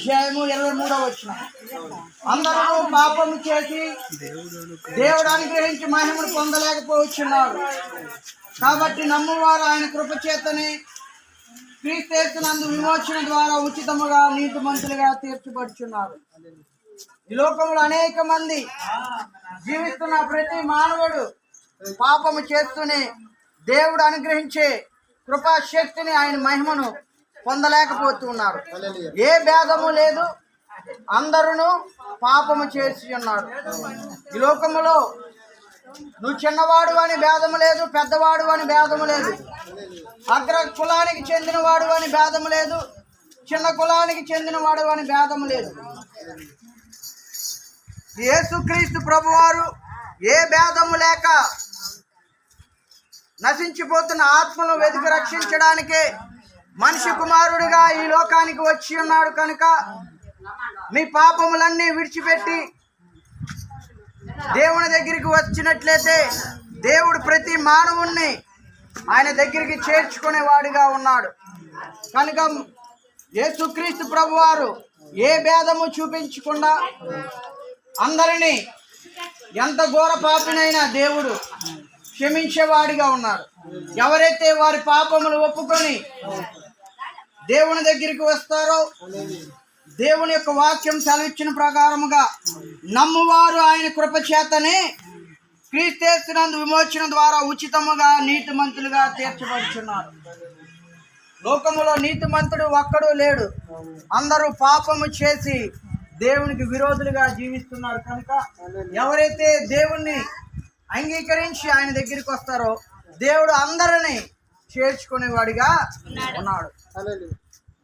అధ్యాయము ఇరవై మూడో వచ్చిన. అందరూ పాపము చేసి దేవుడు అనుగ్రహించి మహిమను పొందలేకపోవచ్చున్నారు. కాబట్టి నమ్మువారు ఆయన కృప చేతనే క్రీస్తేస్తున్నందు విమోచన ద్వారా ఉచితముగా నీతిమంతులుగా తీర్చబడుచున్నారు ఈ లోకంలో అనేక మంది జీవిస్తున్న ప్రతి మానవుడు పాపము చేస్తూనే దేవుడు అనుగ్రహించే కృపాశక్తిని ఆయన మహిమను పొందలేకపోతున్నారు. ఏ భేదము లేదు. అందరూ పాపము చేసి ఉన్నారు. ఈ లోకములో నువ్వు చిన్నవాడు అని భేదము లేదు పెద్దవాడు అని భేదము లేదు. అగ్ర కులానికి చెందినవాడు అని భేదము లేదు చిన్న కులానికి చెందినవాడు అని భేదము లేదు. యేసుక్రీస్తు ప్రభువారు ఏ భేదము లేక నశించిపోతున్న ఆత్మను వెతికి రక్షించడానికే మనిషి కుమారుడిగా ఈ లోకానికి వచ్చి ఉన్నాడు కనుక మీ పాపములన్నీ విడిచిపెట్టి దేవుని దగ్గరికి వచ్చినట్లయితే దేవుడు ప్రతి మానవుణ్ణి ఆయన దగ్గరికి చేర్చుకునేవాడిగా ఉన్నాడు. కనుక యేసుక్రీస్తు ప్రభువారు ఏ భేదము చూపించకుండా అందరినీ ఎంత ఘోర పాపినైనా దేవుడు క్షమించేవాడిగా ఉన్నాడు. ఎవరైతే వారి పాపములు ఒప్పుకొని దేవుని దగ్గరికి వస్తారో? దేవుని యొక్క వాక్యం సెలవిచ్చిన ప్రకారముగా నమ్మువారు ఆయన కృపచేతనే క్రీస్తేస్తున్నందు విమోచన ద్వారా ఉచితముగా నీతిమంతులుగా తీర్చబడుచున్నారు. లోకములో నీతిమంతుడు ఒక్కడు లేడు. అందరూ పాపము చేసి దేవునికి విరోధులుగా జీవిస్తున్నారు కనుక ఎవరైతే దేవుణ్ణి అంగీకరించి ఆయన దగ్గరికి వస్తారో దేవుడు అందరినీ చేర్చుకునేవాడిగా ఉన్నాడు.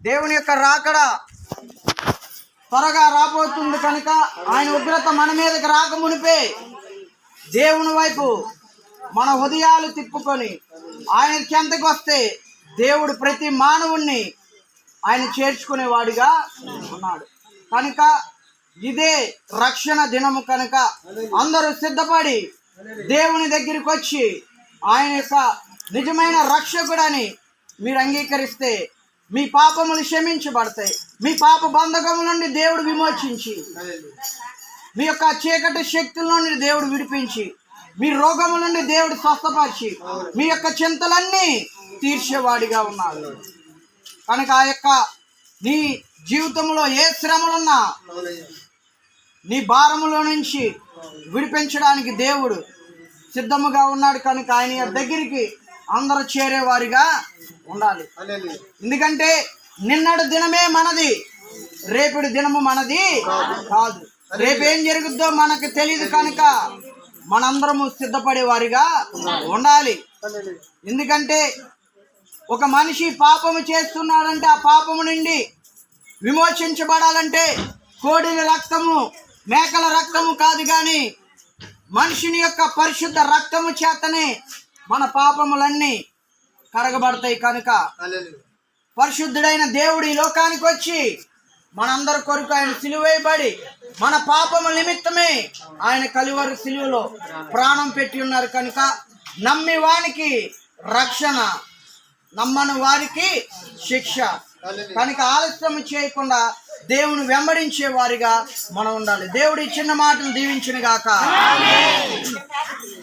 దేవుని యొక్క రాకడ త్వరగా రాబోతుంది కనుక ఆయన ఉగ్రత మన మీదకి రాకమునిపే దేవుని వైపు మన హృదయాలు తిప్పుకొని ఆయన చెంతకు వస్తే దేవుడు ప్రతి మానవుణ్ణి ఆయన చేర్చుకునేవాడిగా ఉన్నాడు. కనుక ఇదే రక్షణ దినము కనుక అందరూ సిద్ధపడి దేవుని దగ్గరికి వచ్చి ఆయన యొక్క నిజమైన రక్షకుడని మీరు అంగీకరిస్తే మీ పాపములు క్షమించబడతాయి. మీ పాప బంధకము నుండి దేవుడు విమోచించి మీ యొక్క చీకటి శక్తుల నుండి దేవుడు విడిపించి మీ రోగము నుండి దేవుడు స్వస్థపరిచి మీ యొక్క చింతలన్నీ తీర్చేవాడిగా ఉన్నాడు. కనుక ఆ యొక్క నీ జీవితంలో ఏ శ్రమలున్నా నీ భారములో నుంచి విడిపించడానికి దేవుడు సిద్ధముగా ఉన్నాడు. కనుక ఆయన దగ్గరికి అందరూ చేరేవారిగా ఉండాలి. ఎందుకంటే నిన్నటి దినమే మనది రేపటి దినము మనది కాదు. రేపేం జరుగుద్దో మనకు తెలియదు కనుక మనందరము సిద్ధపడే వారిగా ఉండాలి. ఎందుకంటే ఒక మనిషి పాపము చేస్తున్నాడంటే ఆ పాపము నుండి విమోచించబడాలంటే కోడిల రక్తము మేకల రక్తము కాదు కానీ మనిషిని యొక్క పరిశుద్ధ రక్తము చేతనే మన పాపములన్నీ కరగబడతాయి కనుక. పరిశుద్ధుడైన దేవుడు ఈ లోకానికి వచ్చి మనందరి కొరకు ఆయన సిలువేయబడి మన పాపము నిమిత్తమే ఆయన కలివరి సిలువలో ప్రాణం పెట్టి ఉన్నారు కనుక నమ్మి వానికి రక్షణ నమ్మని వారికి శిక్ష. కనుక ఆలస్యం చేయకుండా దేవుని వెంబడించే వారిగా మనం ఉండాలి. దేవుడి చిన్న మాటలు దీవించిన గాక.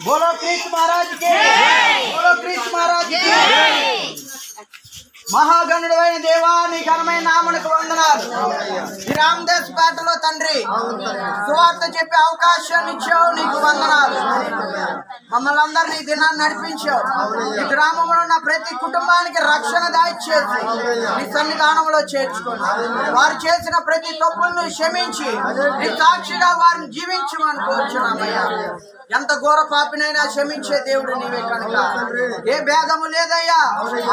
బోలో కృష్ణ మహారాజ్ బోలో కృష్ణ మహారాజ్ మహాగణుడు అయిన దేవా నీ ఘనమైన నామనకు వందనాలు. ఈ రామదాస్ పేటలో తండ్రి సువార్త చెప్పే అవకాశాన్ని ఇచ్చావు నీకు వందనాలు. మమ్మల్ని అందరినీ ఈ దినాన్ని నడిపించావు. ఈ గ్రామంలో ఉన్న ప్రతి కుటుంబానికి రక్షణ దాయిచ్చేసి నీ సన్నిధానంలో చేర్చుకోండి వారు చేసిన ప్రతి తప్పులను క్షమించి నీ సాక్షిగా వారిని జీవించమని కోరుచున్నామయ్యా. ఎంత ఘోర పాపినైనా క్షమించే దేవుడు నీవే కనుక. ఏ భేదము లేదయ్యా.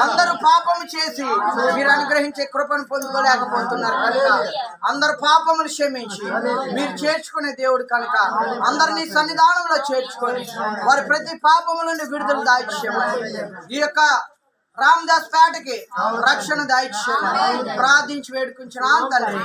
అందరూ పాపము చేసి మీరు అనుగ్రహించే కృపను పొందుకోలేకపోతున్నారు కనుక. అందరు పాపములు క్షమించి మీరు చేర్చుకునే దేవుడు కనుక. అందరినీ సన్నిధానంలో చేర్చుకొని వారి ప్రతి పాపము నుండి విడుదల దాయిచ్చేయమని ఈ యొక్క రామదాస్ పేటకి రక్షణ దాయిచ్చేయమని ప్రార్థించి వేడుకుంటున్నాను తండ్రి.